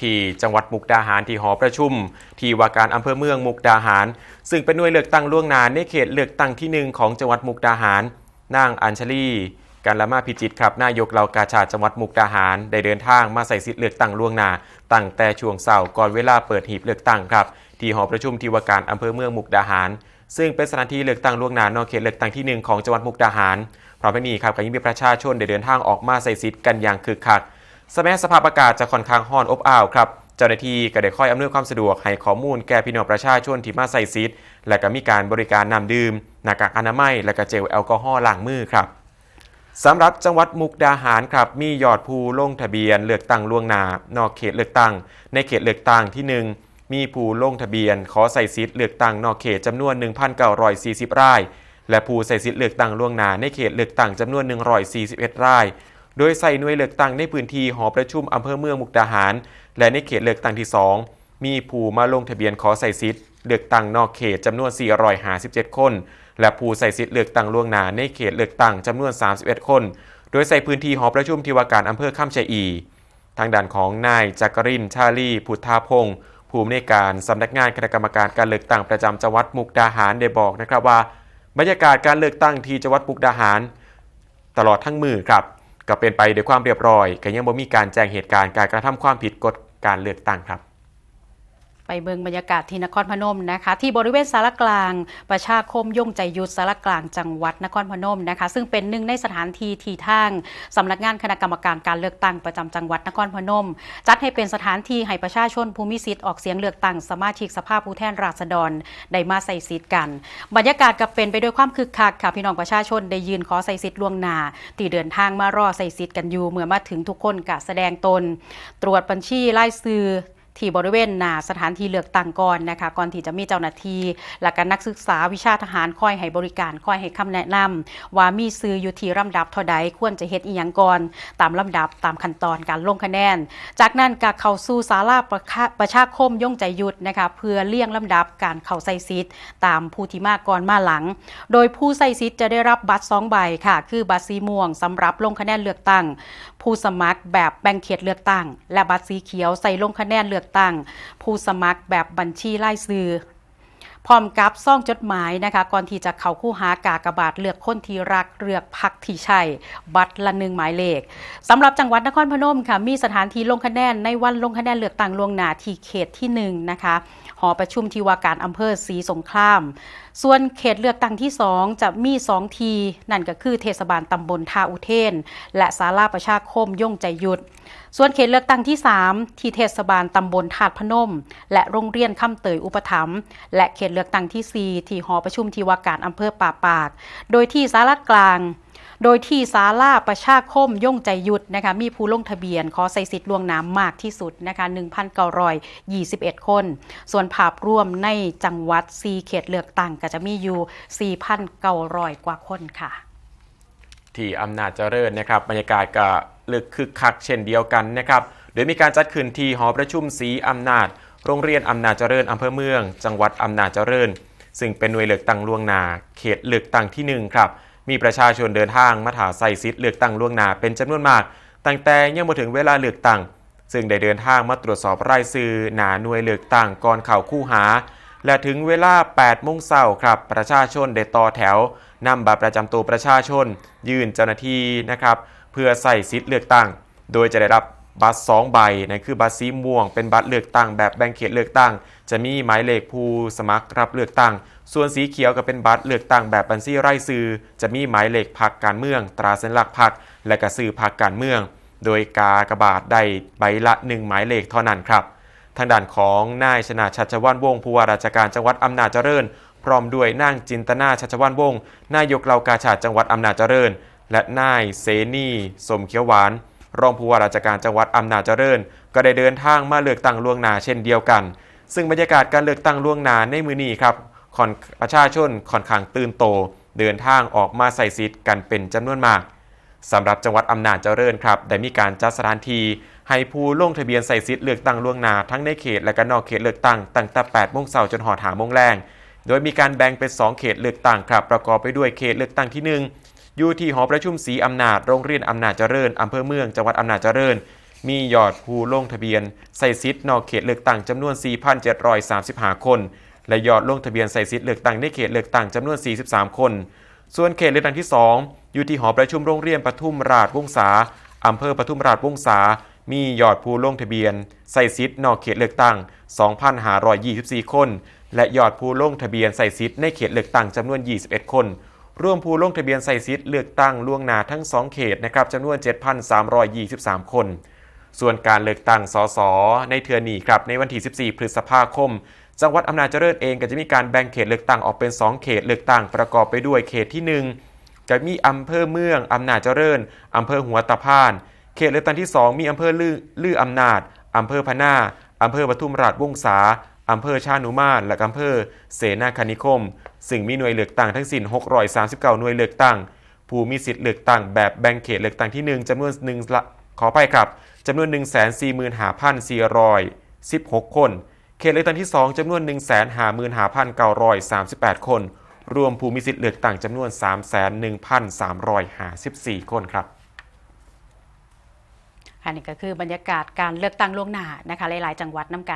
ที่จังหวัดมุกดาหารที่หอประชุม ที่ว่าการอำเภอเมืองมุกดาหาร ซึ่งเป็นหน่วยเลือกตั้งล่วงหน้าในเขตเลือกตั้งที่หนึ่งของจังหวัดมุกดาหาร นางอัญชลีการละมาพิจิตครับ นายกเหล่ากาชาติจังหวัดมุกดาหาร ได้เดินทางมาใส่สิทธิ์เลือกตั้งล่วงหน้าตั้งแต่ช่วงเสาร์ก่อนเวลาเปิดหีบเลือกตั้งครับที่หอประชุมที่ว่าการอำเภอเมืองมุกดาหาร ซึ่งเป็นสถานที่เลือกตั้งล่วงหน้านอกเขตเลือกตั้งที่หนึ่งของจังหวัดมุกดาหารพร้อมทั้งนี้ครับก็ยังมีประชาชนได้เดินทางออกมาใส่สิทธิ์กันอย่างคึกคัก สมัยสภาพอากาศจะค่อนข้างห้อนอบอ้าวครับเจ้าหน้าที่ก็ได้ค่อยอำนวยความสะดวกให้ข้อมูลแก่พี่น้องประชาชนที่มาใส่ซิทและก็มีการบริการนำดื่มหน้ากากอนามัย และก็เจลแอลกอฮอล์ล้างมือครับสำหรับจังหวัดมุกดาหารครับมียอดผู้ลงทะเบียนเลือกตั้งล่วงหน้านอกเขตเลือกตั้ง ในเขตเลือกตั้งที่หนึ่งมีผู้ลงทะเบียน ขอใส่ซิทธิ์เลือกตั้งนอกเขตจำนวน 1,940ราย และผู้ใส่สิทธิ์เลือกตั้งล่วงหน้าในเขตเลือกตั้งจำนวน 141ราย โดยใส่หน่วยเลือกตั้งในพื้นที่หอประชุมอำเภอเมืองมุกดาหาร และในเขตเลือกตั้งที่ 2 มีผู้มาลงทะเบียนขอใส่สิทธิ์เลือกตั้งนอกเขตจำนวน 457 คน และผู้ใส่สิทธิ์เลือกตั้งล่วงหน้าในเขตเลือกตั้งจำนวน 31 คน โดยใส่พื้นที่หอประชุมที่ว่าการอำเภอข้ามชัยอีทางด้านของนายจักรินชาลีพุทธาพงศ์ผู้อำนวยการสำนักงานคณะกรรมการการเลือกตั้งประจำจังหวัดมุกดาหารได้บอกนะครับว่า บรรยากาศการเลือกตั้งที่จังหวัดมุกดาหาร ตลอดทั้งมือครับ ก็เป็นไปด้วยความเรียบร้อยก็ยังบ่มีการแจ้งเหตุการณ์การกระทำความผิดกฎการเลือกตั้งครับ ไปเบิงบรรยากาศที่นครพนมนะคะ ที่บริเวณสารกลาง ประชาคมย่งใจยุทธสารกลางจังหวัดนครพนมนะคะ ซึ่งเป็นหนึ่งในสถานที่ที่ทางสำนักงานคณะกรรมการการเลือกตั้งประจำจังหวัดนครพนม จัดให้เป็นสถานที่ให้ประชาชนภูมิสิทธิ์ออกเสียงเลือกตั้งสมาชิกสภาผู้แทนราษฎรได้มาใส่สิทธิ์กัน บรรยากาศก็เป็นไปด้วยความคึกคักค่ะพี่น้องประชาชนได้ยืนขอใส่สิทธิ์ล่วงหน้าที่เดินทางมารอใส่สิทธิ์กันอยู่เมื่อมาถึงทุกคนกะแสดงตน ตรวจบัญชีรายชื่อ ที่บริเวณหน้าสถานที่เลือกตั้งก่อนนะคะก่อนที่จะมีเจ้าหน้าที่และก็นักศึกษาวิชาทหารคอยให้บริการคอยให้คำแนะนำว่ามีซื้ออยู่ที่ลำดับเท่าใดควรจะเฮ็ดอีหยังก่อนตามลำดับตามขั้นตอนการลงคะแนน จากนั้นก็เข้าสู่ศาลาประคาประชาคมย่งใจยุทธนะคะเพื่อเลี่ยงลำดับการเข้าใส่ซิทธิ์ตามผู้ที่มาก่อนมาหลัง โดยผู้ใส่ซิทธิ์จะได้รับบัตรสองใบค่ะ คือบัตรสีม่วงสำหรับลงคะแนนเลือกตั้ง ผู้สมัครแบบแบ่งเขตเลือกตั้ง และบัตรสีเขียวใส่ลงคะแนนเลือกตั้ง ผู้สมัครแบบบัญชีรายชื่อพร้อมกับซ่องจดหมายนะคะ ก่อนที่จะเข้าคู่หากากบาทเลือกคนที่รักเลือกพักที่ใช่บัตรละหนึ่งหมายเลขสำหรับจังหวัดนครพนมค่ะ มีสถานที่ลงคะแนนในวันลงคะแนนเลือกตั้งล่วงหน้าที่เขตที่หนึ่งนะคะหอประชุมที่ว่าการอำเภอศรีสงคราม ส่วนเขตเลือกตั้งที่ 2 จะมี 2 ที นั่นก็คือเทศบาลตำบลท่าอุเทน และศาลาประชาคมย่งใจยุทธส่วนเขตเลือกตั้งที่ 3 ที่เทศบาลตำบลถาดพนม และโรงเรียนค่ำเตยอุปถัมภ์และเขตเลือกตั้งที่ 4 ที่หอประชุมที่ว่าการอำเภอป่าปาก โดยที่สารกลาง โดยที่ศาลาประชาคมย่งใจยุทธนะคะมีผู้ลงทะเบียน ขอใส่สิทธิ์ล่วงหน้ำมากที่สุดนะคะ1,921 คน ส่วนภาพรวมในจังหวัด 4 เขตเลือกตั้งก็จะมีอยู่ 4,900 กว่าคนค่ะ ที่อำนาจเจริญนะครับบรรยากาศก็เลือกคึกคักเช่นเดียวกันนะครับโดยมีการจัดขึ้นที่หอประชุมศรีอำนาจ โรงเรียนอำนาจเจริญอำเภอเมือง จังหวัดอำนาจเจริญ ซึ่งเป็นหน่วยเลือกตั้งล่วงหนาเขตเลือกตั้งที่หนึ่งครับ มีประชาชนเดินทางมาถาใส่สิทเลือกตั้งล่วงหน้าเป็นจำนวนมาก ตั้งแต่ยังมาถึงเวลาเลือกตั้ง ซึ่งได้เดินทางมาตรวจสอบรายชื่อหนาหน่วยเลือกตั้งก่อนเข่าคู่หา และถึงเวลา8โมงเช้าครับ ประชาชนได้ต่อแถวนำบัตรประจำตัวประชาชน ยื่นเจ้าหน้าที่นะครับเพื่อใส่สิทเลือกตั้ง โดยจะได้รับบัตร2ใบนั่นคือบัตรสีม่วง เป็นบัตรเลือกตั้งแบบแบ่งเขตเลือกตั้ง จะมีหมายเลขผู้สมัครรับเลือกตั้ง ส่วนสีเขียวก็เป็นบัตรเลือกตั้งแบบบัญชีรายชื่อจะมีหมายเลขพรรคการเมือง ตราสัญลักษณ์พรรคและก็ชื่อพรรคการเมือง โดยกากบาทได้ใบละ1หมายเลขเท่านั้นครับ ทางด้านของนายชนะชัชวานวงศ์ผู้ว่าราชการจังหวัดอำนาจเจริญ พร้อมด้วยนางจินตนาชัชวานวงศ์นายกเหล่ากาชาติจังหวัดอำนาจเจริญ และนายเสนีสมเขียวหวาน รองผู้ว่าราชการจังหวัดอำนาจเจริญ ก็ได้เดินทางมาเลือกตั้งล่วงหน้าเช่นเดียวกัน ซึ่งบรรยากาศการเลือกตั้งล่วงหน้าในมือนี้ครับ ประชาชนค่อนข้างตื่นโต เดินทางออกมาใส่สิทธิ์กันเป็นจำนวนมากสำหรับจังหวัดอำนาจเจริญครับได้มีการจัดสถานที่ให้ผู้ลงทะเบียนใส่สิทธิ์เลือกตั้งล่วงหน้าทั้งในเขตและก็นอกเขตเลือกตั้งตั้งแต่8โมงเช้าจนหอดหาโมงแรงโดยมีการแบ่งเป็น 2 เขตเลือกตั้งครับ ประกอบไปด้วยเขตเลือกตั้งที่ 1 อยู่ที่หอประชุมศรีอำนาจโรงเรียนอำนาจเจริญอำเภอเมืองจังหวัดอำนาจเจริญ มียอดผู้ลงทะเบียน ใส่สิทธิ์นอกเขตเลือกตั้งจำนวน 4,735 คน และยอดลงทะเบียนใส่สิทธิ์เลือกตั้งในเขตเลือกตั้งจำนวน 43 คน ส่วนเขตเลือกตั้งที่ 2 อยู่ที่หอประชุมโรงเรียนปทุมราชวงศาอำเภอปทุมราชวงศา มียอดผู้ลงทะเบียนใส่สิทธิ์นอกเขตเลือกตั้ง 2,524 คน และยอดผู้ลงทะเบียนใส่สิทธิ์ในเขตเลือกตั้งจำนวน 21 คนรวมผู้ลงทะเบียนใส่สิทธิ์เลือกตั้งล่วงหน้าทั้ง 2 เขตนะครับจำนวน 7,323 คน ส่วนการเลือกตั้งสสในเทือนี้ครับในวันที่ 14 พฤษภาคม จังหวัดอำนาจเจริญเองก็จะมีการแบ่งเขตเลือกตั้งออกเป็น 2 เขตเลือกตั้งประกอบไปด้วยเขตที่ 1 จะมีอำเภอเมืองอำนาจเจริญอำเภอหัวตะพาน เขตเลือกตั้งที่ 2 มีอำเภอลือลืออำนาจอำเภอพนาอำเภอปทุมราชวงศาอำเภอชานุมานและอำเภอเสนาคณิคม ซึ่งมีหน่วยเลือกตั้งทั้งสิ้น 639 หน่วยเลือกตั้ง ผู้มีสิทธิ์เลือกตั้งแบบแบ่งเขตเลือกตั้งที่ 1จำนวน1ละขอไปครับจำนวน 145,416 คน เขตเลือกตั้งที่ 2จำนวน 155,938 คน รวมผู้มีสิทธิ์เลือกตั้งจำนวน 31,354 คนครับอันนี้ก็คือบรรยากาศการเลือกตั้งล่วงหน้านะคะหลาย ๆ จังหวัดน้ำกัน